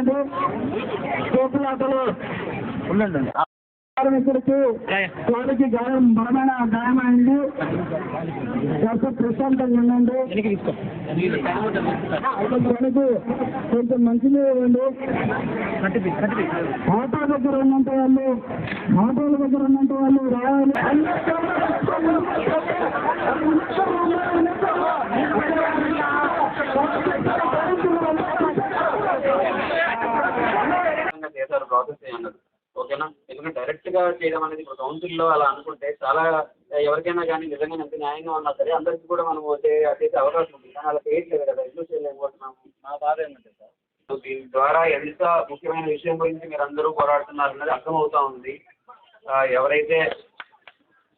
ఉండండి. తోపులాటలు ఉండండి. కార్మికుడికి తోటికి గాయం బలమైన గాయమైంది కాస్త ప్రశాంతంగా ఉండండి. తనకు కొంచెం మంచినీళ్ళు ఇవ్వండి. ఆటో దగ్గర ఉన్నంత వాళ్ళు ఆటోల దగ్గర ఉన్నంత వాళ్ళు రావాలి. ప్రాసెస్ అన్నది ఓకేనా? ఎందుకంటే డైరెక్ట్గా చేయడం అనేది ఇప్పుడు కౌన్సిల్లో అలా అనుకుంటే చాలా ఎవరికైనా కానీ నిజంగా ఎంత న్యాయంగా ఉన్నా సరే అందరికీ కూడా మనం చేసే అవకాశం ఉంది. కానీ అలా చేయట్లేదు కదా. ఎందుకు చేయలేకపోతున్నాము నా బాధ ఏంటంటే సార్? దీని ద్వారా ఎంత ముఖ్యమైన విషయం గురించి మీరు అందరూ పోరాడుతున్నారు అన్నది అర్థమవుతా ఉంది. ఎవరైతే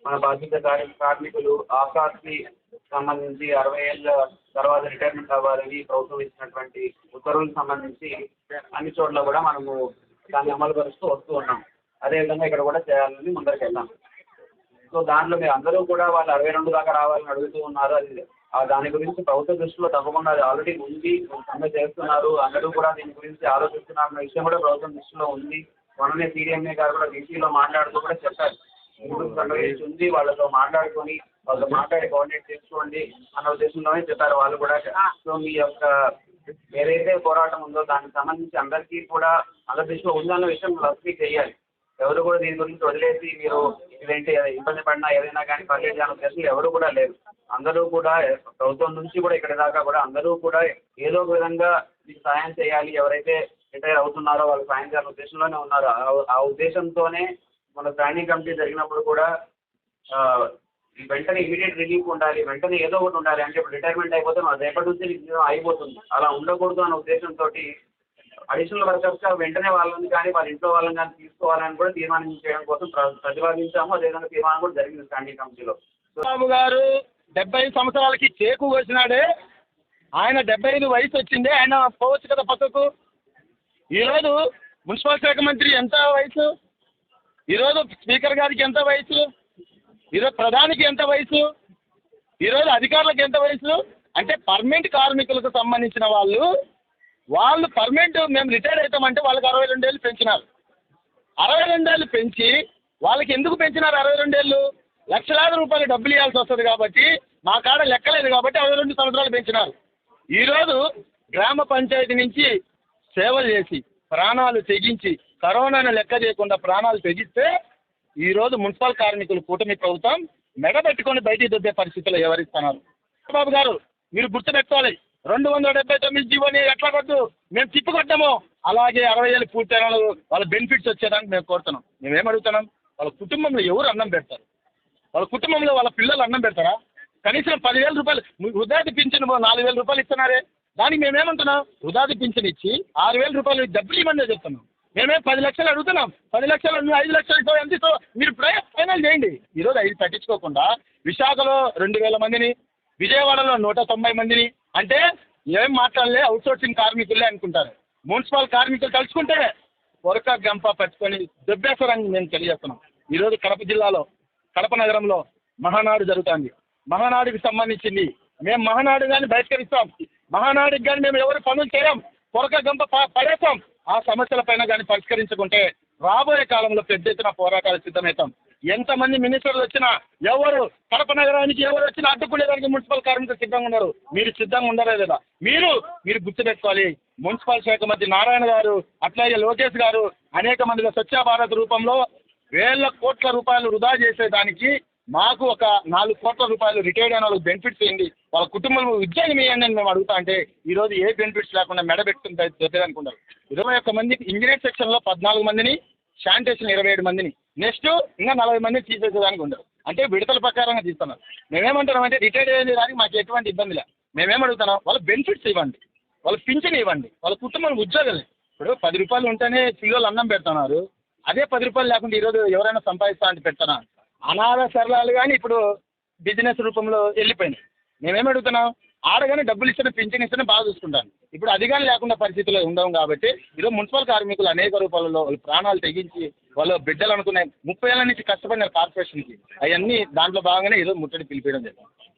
మన బాధ్యత కార్య- కార్మికులు ఆకాశకి సంబంధించి అరవై ఏళ్ళ తర్వాత రిటైర్మెంట్ అవ్వాలని ప్రభుత్వం ఇచ్చినటువంటి ఉత్తర్వులకు సంబంధించి అన్ని చోట్ల కూడా మనము దాన్ని అమలు పరుస్తూ వస్తూ ఉన్నాం. అదేవిధంగా ఇక్కడ కూడా చేయాలని ముందరికి వెళ్దాం. సో దాంట్లో మీరు అందరూ కూడా వాళ్ళు అరవై రెండు దాకా రావాలని అడుగుతూ ఉన్నారు. అది ఆ దాని గురించి ప్రభుత్వ దృష్టిలో తప్పకుండా అది ఆల్రెడీ ఉంది. సమ్మె చేస్తున్నారు. అందరూ కూడా దీని గురించి ఆలోచిస్తున్నారు అన్న విషయం కూడా ప్రభుత్వం దృష్టిలో ఉంది. మననే సీడీఎంఏ గారు కూడా బీసీలో మాట్లాడుతూ కూడా చెప్పారు. ఉంది? వాళ్ళతో మాట్లాడుకొని వాళ్ళతో మాట్లాడి కోఆర్డినేట్ చేసుకోండి అన్న ఉద్దేశంలోనే చెప్పారు వాళ్ళు కూడా. సో మీ యొక్క ఏదైతే పోరాటం ఉందో దానికి సంబంధించి అందరికీ కూడా అందరి దృష్టిలో ఉందన్న విషయం లక్ష్మీ చేయాలి ఎవరు కూడా దీని గురించి వదిలేసి మీరు ఇదేంటి ఇబ్బంది పడినా ఏదైనా కానీ పర్లేదు అనే ఉద్దేశం ఎవరు కూడా లేరు. అందరూ కూడా ప్రభుత్వం నుంచి కూడా ఇక్కడ దాకా కూడా అందరూ కూడా ఏదో ఒక విధంగా మీకు సాయం చేయాలి. ఎవరైతే రిటైర్ అవుతున్నారో వాళ్ళు సాయం చేయాలనే ఉద్దేశంలోనే ఉన్నారు. ఆ- ఉద్దేశంతోనే మన ప్లానింగ్ కమిటీ జరిగినప్పుడు కూడా వెంటనే ఇమీడియట్ రిలీఫ్ ఉండాలి వెంటనే ఏదో ఒకటి ఉండాలి అంటే ఇప్పుడు రిటైర్మెంట్ అయిపోతే మా రేపటి నుంచి జీవితం అయిపోతుంది అలా ఉండకూడదు అన్న ఉద్దేశంతో అడిషనల్ వర్కర్స్గా వెంటనే వాళ్ళని కానీ వాళ్ళ ఇంట్లో వాళ్ళని కానీ తీసుకోవాలని కూడా తీర్మానం చేయడం కోసం ప్రతిపాదించాము. అదేవిధంగా తీర్మానం కూడా జరిగింది స్టాండింగ్ కమిటీలో బాబు గారు డెబ్బై సంవత్సరాలకి చేకు వచ్చినాడే ఆయన డెబ్బై ఐదు వయసు వచ్చింది. ఆయన పోవచ్చు కదా పక్కకు. ఈరోజు మున్సిపల్ శాఖ మంత్రి ఎంత వయసు? ఈరోజు స్పీకర్ గారికి ఎంత వయసు? ఈరోజు ప్రధానికి ఎంత వయసు? ఈరోజు అధికారులకు ఎంత వయసు? అంటే పర్మనెంట్ కార్మికులకు సంబంధించిన వాళ్ళు వాళ్ళు పర్మనెంట్ మేము రిటైర్ అవుతామంటే వాళ్ళకి అరవై రెండేళ్ళు పెంచినారు. అరవై రెండేళ్ళు పెంచి వాళ్ళకి ఎందుకు పెంచినారు అరవై రెండేళ్ళు? లక్షలాది రూపాయలు డబ్బులు ఇవ్వాల్సి వస్తుంది కాబట్టి మా కాడ లెక్కలేదు కాబట్టి అరవై రెండు సంవత్సరాలు పెంచినారు. ఈరోజు గ్రామ పంచాయతీ నుంచి సేవలు చేసి ప్రాణాలు తెగించి కరోనాను లెక్క చేయకుండా ప్రాణాలు తెగిస్తే ఈరోజు మున్సిపల్ కార్మికులు కూటమి ప్రభుత్వం మెడ పెట్టుకొని బయటికి దొబ్బే పరిస్థితులు ఎవరిస్తున్నారు బాబు గారు మీరు గుర్తుపెట్టుకోవాలి రెండు వందల డెబ్బై తొమ్మిది జీవోని ఎట్లా కొద్దు మేము తిప్పుకొట్టాము అలాగే అరవై ఏళ్ళు పూర్తయిన వాళ్ళ బెనిఫిట్స్ వచ్చేదానికి మేము కోరుతున్నాం. మేమేం అడుగుతున్నాం? వాళ్ళ కుటుంబంలో ఎవరు అన్నం పెడతారు? వాళ్ళ కుటుంబంలో వాళ్ళ పిల్లలు అన్నం పెడతారా? కనీసం పదివేల రూపాయలు వృధాది పింఛను నాలుగు వేల రూపాయలు ఇస్తున్నారే. దానికి మేమేమంటున్నాం? వృధాది పింఛన్ ఇచ్చి ఆరు వేల రూపాయలు డబ్బులు ఇవ్వమని చెప్తున్నాం. మేమే పది లక్షలు అడుగుతున్నాం. పది లక్షలు నువ్వు ఐదు లక్షలు ఇస్తావు ఎంత ఇస్తావు మీరు ప్రయత్ ఫైనల్ చేయండి. ఈరోజు ఐదు పట్టించుకోకుండా విశాఖలో రెండు వేల మందిని విజయవాడలో నూట తొంభై మందిని అంటే ఏం మాట్లాడలే అవుట్సోర్సింగ్ కార్మికులే అనుకుంటారు. మున్సిపల్ కార్మికులు కలుసుకుంటే పొరక గంప పట్టుకొని దెబ్బేస్తారని నేను తెలియజేస్తున్నాం. ఈరోజు కడప జిల్లాలో కడప నగరంలో మహానాడు జరుగుతుంది. మహానాడుకి సంబంధించింది. మేము మహానాడు కానీ బహిష్కరిస్తాం. మహానాడుకి కానీ మేము ఎవరు పనులు చేయం పొరక గంప ప- పడేస్తాం. ఆ సమస్యల పైన కానీ పరిష్కరించుకుంటే రాబోయే కాలంలో పెద్ద ఎత్తున పోరాటాలు సిద్ధమవుతాం. ఎంతమంది మినిస్టర్లు వచ్చినా ఎవరు కడప నగరానికి ఎవరు వచ్చినా అడ్డుకునేదానికి మున్సిపల్ కార్మికులు సిద్ధంగా ఉన్నారు. మీరు సిద్ధంగా ఉండరే లేదా? మీరు మీరు గుర్తుపెట్టుకోవాలి. మున్సిపల్ శాఖ మంత్రి నారాయణ గారు అట్లాగే లోకేష్ గారు అనేక మందిగా స్వచ్ఛ భారత్ రూపంలో వేల కోట్ల రూపాయలు వృధా చేసేదానికి మాకు ఒక నాలుగు కోట్ల రూపాయలు రిటైర్డ్ అయిన వాళ్ళకి బెనిఫిట్స్ ఇవ్వండి. వాళ్ళ కుటుంబం ఉద్యోగం ఇవ్వండి అని మేము అడుగుతా అంటే ఈ రోజు ఏ బెనిఫిట్స్ లేకుండా మెడబెట్టుకుని పెట్టుకుని దొరికేది ఇరవై ఒక్క మంది ఇంజనీర్ సెక్షన్లో పద్నాలుగు మందిని శానిటేషన్ ఇరవై ఏడు మందిని. నెక్స్ట్ ఇంకా నలభై మందిని తీసేసేదానికి ఉండరు అంటే విడతల ప్రకారంగా తీస్తున్నారు. మేమేమంటున్నాం అంటే రిటైర్డ్ అయ్యే దానికి మాకు ఎటువంటి ఇబ్బంది లేదు. మేమేమడుగుతున్నాం వాళ్ళ బెనిఫిట్స్ ఇవ్వండి. వాళ్ళ పింఛన్ ఇవ్వండి. వాళ్ళ కుటుంబం ఉద్యోగాలు ఇప్పుడు పది రూపాయలు ఉంటేనే పిల్లలు అన్నం పెడుతున్నారు. అదే పది రూపాయలు లేకుండా ఈరోజు ఎవరైనా సంపాదిస్తా అంటే పెడతారా? అనాథ సరళాలు కానీ ఇప్పుడు బిజినెస్ రూపంలో వెళ్ళిపోయినాయి. మేమేం అడుగుతున్నాం? ఆడగానే డబ్బులు ఇస్తేనే పింఛన్ ఇస్తేనే బాగా చూసుకుంటాను. ఇప్పుడు అది కానీ లేకుండా పరిస్థితిలో ఉండవు కాబట్టి ఈరోజు మున్సిపల్ కార్మికులు అనేక రూపాలలో వాళ్ళ ప్రాణాలు తెగించి వాళ్ళు బిడ్డలు అనుకునే ముప్పై ఏళ్ళ నుంచి కష్టపడినారు కార్పొరేషన్కి అవన్నీ దాంట్లో భాగంగానే ఈరోజు ముట్టడి పిలిపించడం జరిగింది.